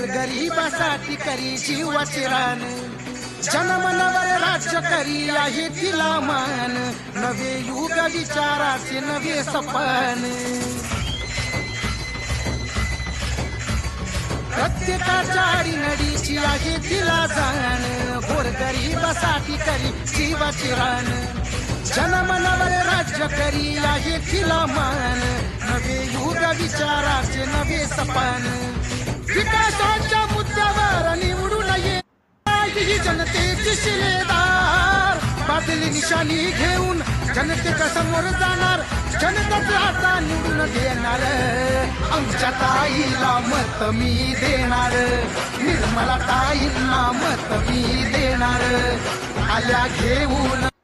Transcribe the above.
करी जीवाचे रान. जनमनावर राज्य करी आहे तिला मान. नवे युग विचाराचे नवे सपन. प्रत्येकाच्या आडीनडीची आहे तिला जाण. गोरगरीबासाठी करी जीवाची रान. जनमनावर राज्य करी आहे तिला मान. नवे युग विचाराचे नवे सपन. जनते जनतेची शिलेदार बादली निशाणी घेऊन जनतेच्या समोर जाणार. जनतेचा हाता निवडून देणार. आमच्या ताईला मत मी देणार. निर्मला ताईंना मत मी देणार. आल्या घेऊन